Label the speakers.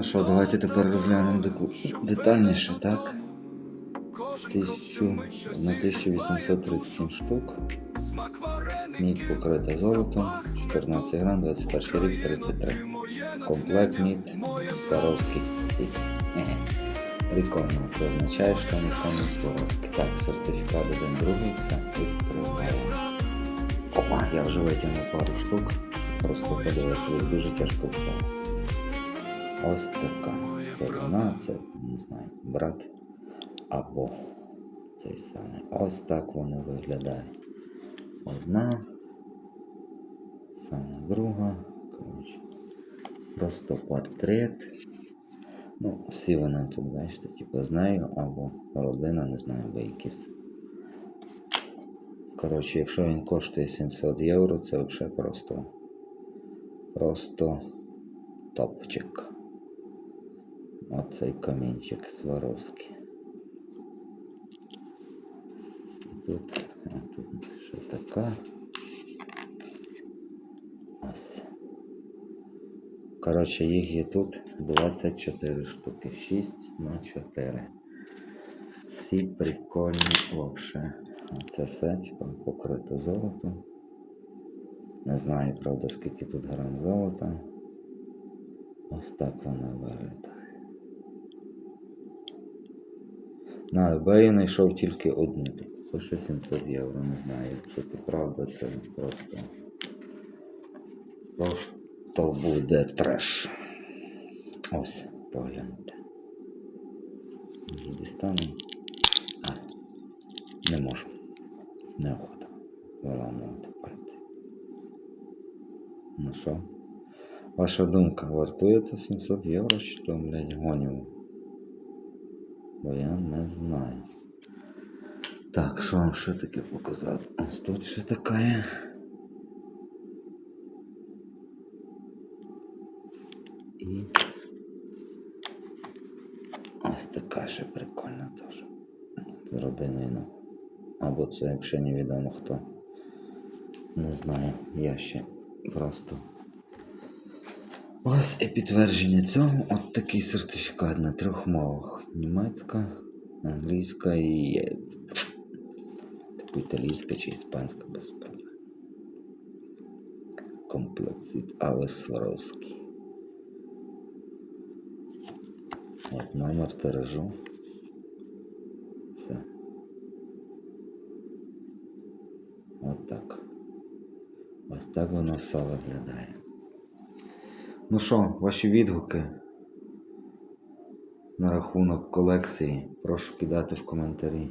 Speaker 1: Ну що, давайте тепер розглянемо деку- детальніше, так? Тисячу на 1837 штук. Мідь покрита золотом, 14 грам, 21 рік, 33. Комплект мід, Сваровський ціць. Еге. Прикольно, це означає, що ніхто не Сваровський. Так, сертифікат один другий, все, відкриваємо. Опа, я вже витягнув пару штук. Просто подивитися, їх дуже тяжко втягнути. Ось така. Це вона, це, не знаю, брат або цей самий. Ось так вони виглядають. Одна, саме друга. Коротше, просто портрет. Ну, всі вони тут, бачите, типу з нею або родина, не знаю, або якісь. Коротше, якщо він коштує 700 євро, це взагалі просто. Просто топчик. Оцей камінчик Сваровський. Тут, а тут ще така. Ось. Коротше, їх є тут 24 штуки. 6 на 4. Всі прикольні вообще. Це все типу, покрито золотом. Не знаю, правда, скільки тут грам золота. Ось так вона виглядає. На eBay знайшов тільки одну. Пише 700 євро, не знаю. Якщо це правда, це просто. Просто буде треш. Ось, погляньте. Дістану. А, не можу. Неохота. Виламувати пальці. Ну що? Ваша думка, вартує це 700 євро, чи то, блядь, гоню? Бо я не знаю. Так, що вам ще таке показати? Ось тут ще така є. І ось така ще прикольна теж. З родиною, ну. Або це, якщо невідомо хто. Не знаю, я ще просто. Ось і підтвердження цього. От такий сертифікат на трьох мовах. Німецька, англійська і типу італійська чи іспанська без проблем. Комплект від Авес Сваровський. От номер тиражу. Все. От так. Ось так воно все виглядає. Ну що, ваші відгуки на рахунок колекції прошу кидати в коментарі.